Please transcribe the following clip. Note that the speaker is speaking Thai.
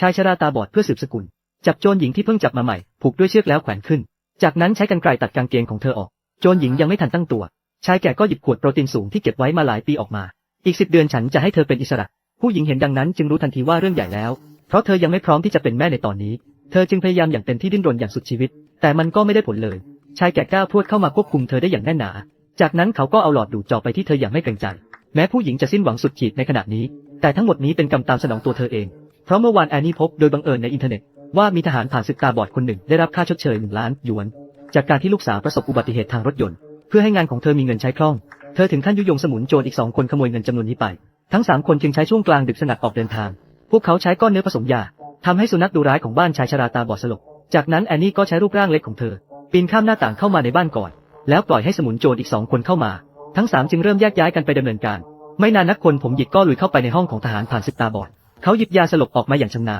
ชายชราตาบอดเพื่อสืบสกุล จับโจรหญิงที่เพิ่งจับมาใหม่ ผูกด้วยเชือกแล้วแขวนขึ้น จากนั้นใช้กรรไกรตัดกางเกงของเธอออก โจรหญิงยังไม่ทันตั้งตัว ชายแก่ก็หยิบขวดโปรตีนสูงที่เก็บไว้มาหลายปีออกมา อีกสิบเดือนฉันจะให้เธอเป็นอิสระ ผู้หญิงเห็นดังนั้นจึงรู้ทันทีว่าเรื่องใหญ่แล้ว เพราะเธอยังไม่พร้อมที่จะเป็นแม่ในตอนนี้ เธอจึงพยายามอย่างเต็มที่ดิ้นรนอย่างสุดชีวิต แต่มันก็ไม่ได้ผลเลย ชายแก่ก้าวพรวดเข้ามาควบคุมเธอได้อย่างแน่นหนา จากนั้นเขาก็เอาหลอดดูดจอไปที่เธออย่างไม่เกรงใจ แม้ผู้หญิงจะสิ้นหวังสุดขีดในขณะนี้ แต่ทั้งหมดนี้เป็นกรรมตามสนองตัวเธอเอง ราะเมื่อวานแอนนี่พบโดยบังเอิญในอินเทอร์เน็ต ว่ามีทหารผ่านศึกตาบอดคนหนึ่งได้รับค่าชดเชยหนึ่งล้านหยวน จากการที่ลูกสาวประสบอุบัติเหตุทางรถยนต์ เพื่อให้งานของเธอมีเงินใช้คล่อง เธอถึงขั้นยุยงสมุนโจรอีกสองคนขโมยเงินจำนวนนี้ไป ทั้งสามคนจึงใช้ช่วงกลางดึกสงัดออกเดินทาง พวกเขาใช้ก้อนเนื้อผสมยาทำให้สุนัขดูร้ายของบ้านชายชราตาบอดสลบ จากนั้นแอนนี่ก็ใช้รูปร่างเล็กของเธอ ปีนข้ามหน้าต่างเข้ามาในบ้านก่อน แล้วปล่อยให้สมุนโจรอีกสองคนเข้ามา ทั้งสามจึงเริ่มแยกย้ายกันไปดำเนินการ ไม่นานนักคนผมหยิกก็ลุยเข้าไปในห้องของทหารผ่านศึกตาบอด เขาหยิบยาสลบออกมาอย่างชำนาญ